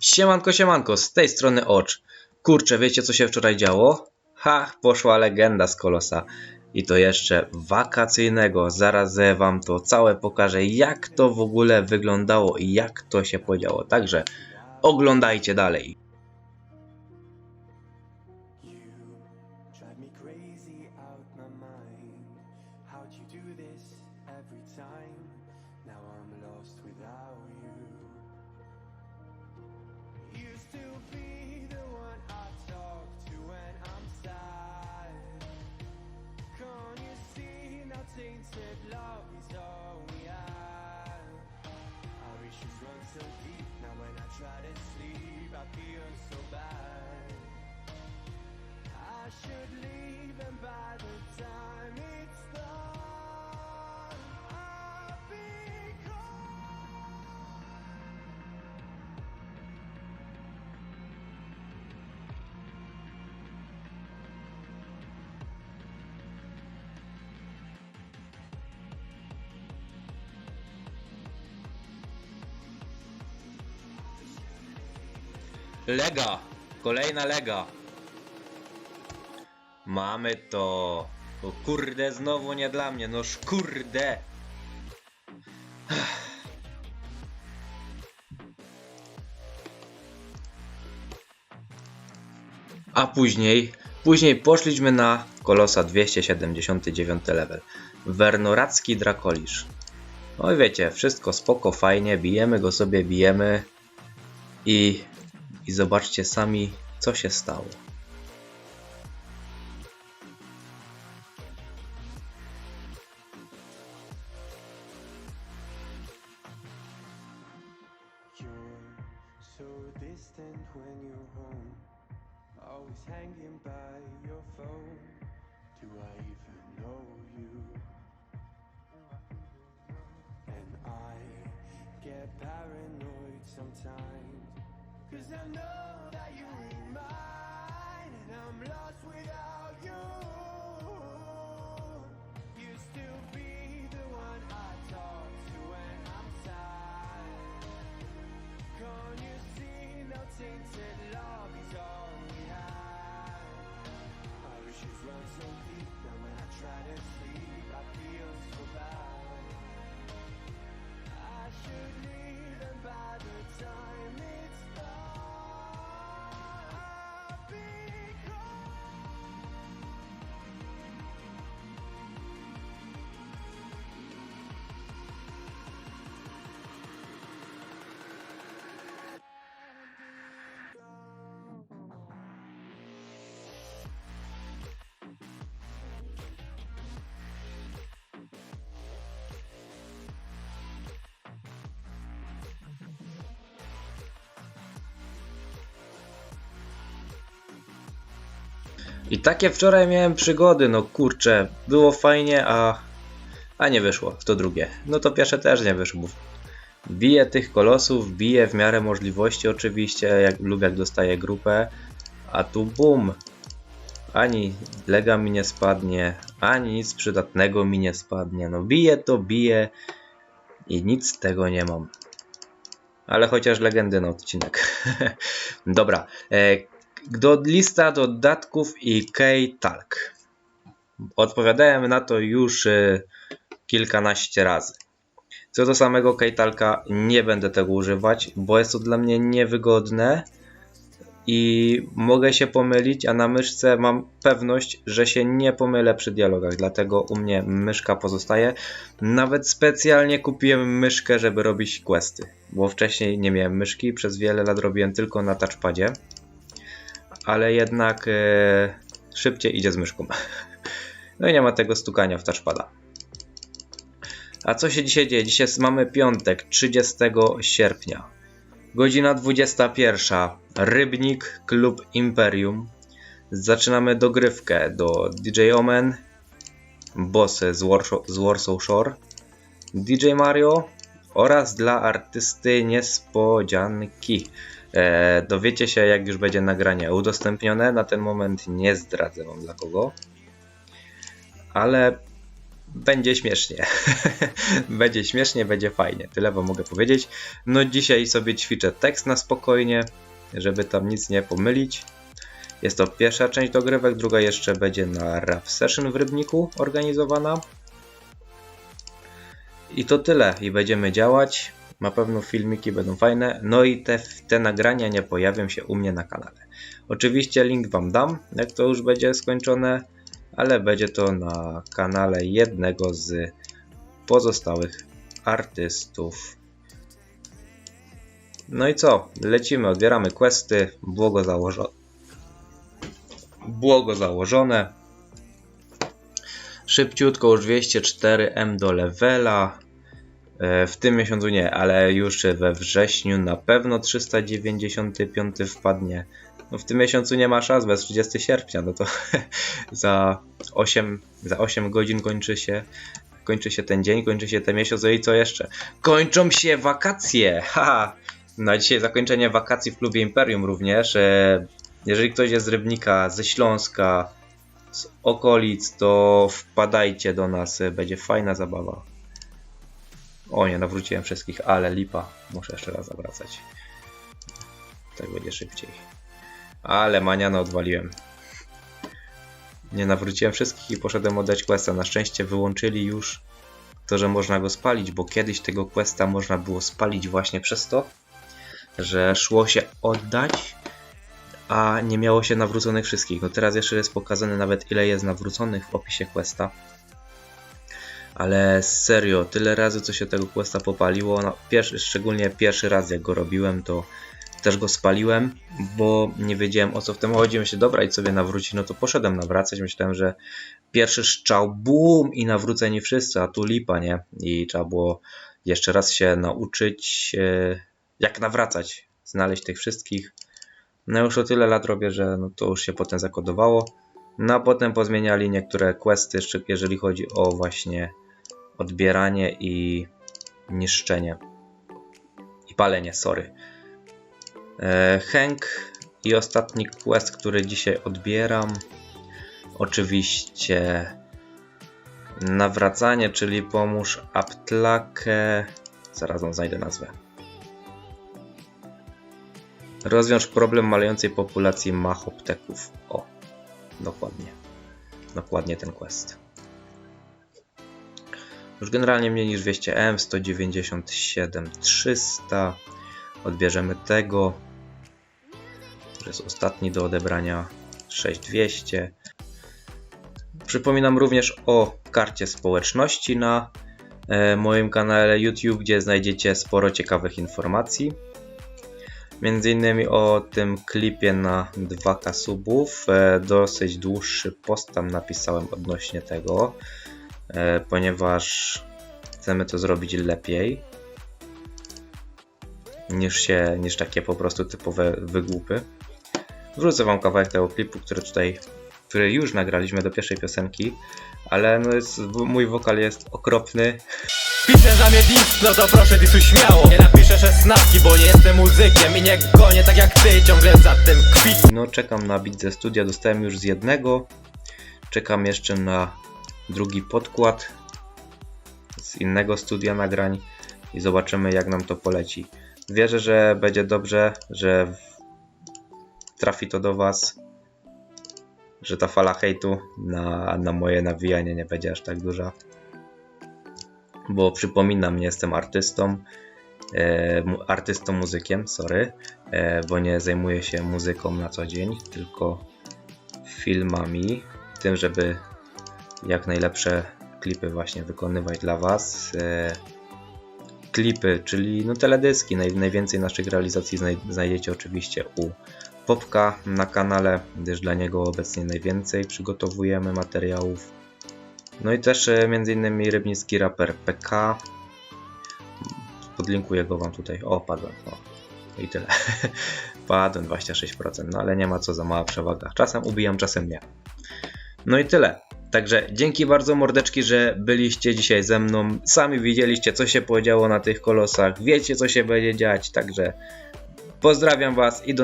Siemanko, siemanko, z tej strony Ocz. Kurczę, wiecie co się wczoraj działo? Ha, poszła legenda z Kolosa. I to jeszcze wakacyjnego. Zaraz wam to całe pokażę, jak to w ogóle wyglądało i jak to się podziało. Także oglądajcie dalej. Every time? Now I'm lost without you. Used to be the one I talk to when I'm sad. Can't you see now tainted love is all we have? Our issues run so deep. Now when I try to sleep, I feel so bad. I should leave, and by the time Lega! Kolejna lega! Mamy to! O kurde, znowu nie dla mnie, noż kurde! A później, później poszliśmy na Kolosa 279 level. Wernoracki Drakolisz. No i wiecie, wszystko spoko, fajnie, bijemy go sobie, bijemy i, i zobaczcie sami, co się stało. Paranoid sometimes. Cause I know I takie wczoraj miałem przygody, no kurczę, było fajnie, a, a nie wyszło to drugie. No to pierwsze też nie wyszło. Biję tych kolosów, biję w miarę możliwości oczywiście, jak lub jak dostaję grupę, a tu bum! Ani lega mi nie spadnie, ani nic przydatnego mi nie spadnie. No biję to biję i nic z tego nie mam. Ale chociaż legendy na odcinek. Dobra, e, do lista dodatków i K-Talk. Odpowiadałem na to już e, kilkanaście razy. Co do samego K-Talka nie będę tego używać, bo jest to dla mnie niewygodne i mogę się pomylić, a na myszce mam pewność, że się nie pomylę przy dialogach, dlatego u mnie myszka pozostaje. Nawet specjalnie kupiłem myszkę, żeby robić questy, bo wcześniej nie miałem myszki, przez wiele lat robiłem tylko na touchpadzie ale jednak e, szybciej idzie z myszką. No i nie ma tego stukania w touchpada. A co się dzisiaj dzieje? Dzisiaj mamy piątek, 30 sierpnia. Godzina 21. Rybnik, klub Imperium. Zaczynamy dogrywkę do DJ Omen, boss z, Warsaw, z Warsaw Shore, DJ Mario oraz dla artysty niespodzianki. E, dowiecie się, jak już będzie nagranie udostępnione. Na ten moment nie zdradzę wam dla kogo. Ale będzie śmiesznie. będzie śmiesznie, będzie fajnie. Tyle wam mogę powiedzieć. No dzisiaj sobie ćwiczę tekst na spokojnie, żeby tam nic nie pomylić. Jest to pierwsza część dogrywek, druga jeszcze będzie na Rap Session w Rybniku organizowana. I to tyle. I będziemy działać. Na pewno filmiki będą fajne. No i te, te nagrania nie pojawią się u mnie na kanale. Oczywiście link wam dam, jak to już będzie skończone, ale będzie to na kanale jednego z pozostałych artystów. No i co? Lecimy, odbieramy questy. Błogo założone. Błogo założone. Szybciutko już 204M do levela. E, W tym miesiącu nie, ale już we wrześniu na pewno 395 wpadnie. No w tym miesiącu nie ma szans, bez 30 sierpnia, no to za 8, za 8 godzin kończy się, kończy się ten dzień, kończy się ten miesiąc, no i co jeszcze? Kończą się wakacje! Haha! No a dzisiaj zakończenie wakacji w klubie Imperium również. E, Jeżeli ktoś jest z Rybnika, ze Śląska, z okolic, to wpadajcie do nas, e, będzie fajna zabawa. O nie, nawróciłem wszystkich, ale lipa. Muszę jeszcze raz zawracać. Tak będzie szybciej. Ale maniana odwaliłem. Nie nawróciłem wszystkich i poszedłem oddać questa. Na szczęście wyłączyli już to, że można go spalić, bo kiedyś tego questa można było spalić właśnie przez to, że szło się oddać, a nie miało się nawróconych wszystkich. No teraz jeszcze jest pokazane nawet ile jest nawróconych w opisie questa. Ale serio, tyle razy co się tego questa popaliło, no, pierwszy, szczególnie pierwszy raz jak go robiłem, to też go spaliłem, bo nie wiedziałem o co w tym chodzi. Myślę, dobra, i sobie nawrócić, no to poszedłem nawracać. Myślałem, że pierwszy szczał, bum i nawróceni wszyscy, a tu lipa, nie? I trzeba było jeszcze raz się nauczyć, e, jak nawracać, znaleźć tych wszystkich. No już o tyle lat robię, że no to już się potem zakodowało. No a potem pozmieniali niektóre questy, jeżeli chodzi o właśnie odbieranie i niszczenie. I palenie, sorry. E, Hank i ostatni quest, który dzisiaj odbieram. Oczywiście nawracanie, czyli pomóż Aptlakę. Zaraz wam znajdę nazwę. Rozwiąż problem malejącej populacji machopteków. O, dokładnie. Dokładnie ten quest. Już generalnie mniej niż 200M, 197 300. Odbierzemy tego. To jest ostatni do odebrania 6200. Przypominam również o karcie społeczności na e, moim kanale YouTube, gdzie znajdziecie sporo ciekawych informacji. Między innymi o tym klipie na 2K subów. E, dosyć dłuższy post tam napisałem odnośnie tego, ponieważ chcemy to zrobić lepiej niż, się, niż takie po prostu typowe wygłupy. Wrzucę wam kawałek tego klipu, który tutaj, który już nagraliśmy do pierwszej piosenki, ale no jest, mój wokal jest okropny. Piszę na mnie dis, no to proszę disu śmiało Nie napiszę szesnastki, bo nie jestem muzykiem I nie gonię tak jak ty, ciągle za tym kwit No czekam na bit ze studia, dostałem już z jednego. Czekam jeszcze na drugi podkład z innego studia nagrań i zobaczymy jak nam to poleci. Wierzę, że będzie dobrze, że trafi to do Was, że ta fala hejtu na, na moje nawijanie nie będzie aż tak duża. Bo przypominam, nie jestem artystą, e, artystą muzykiem, sorry, e, bo nie zajmuję się muzyką na co dzień, tylko filmami, tym, żeby jak najlepsze klipy właśnie wykonywać dla Was. E, klipy, czyli no teledyski, naj, najwięcej naszych realizacji znaj, znajdziecie oczywiście u Popka na kanale, gdyż dla niego obecnie najwięcej przygotowujemy materiałów. No i też e, innymi rybnicki raper PK. Podlinkuję go Wam tutaj. O, padłem. O. I tyle. Padłem 26%, no ale nie ma co za mała przewaga. Czasem ubijam, czasem nie. No i tyle. Także dzięki bardzo mordeczki, że byliście dzisiaj ze mną. Sami widzieliście, co się podziało na tych kolosach. Wiecie, co się będzie dziać. Także pozdrawiam Was i do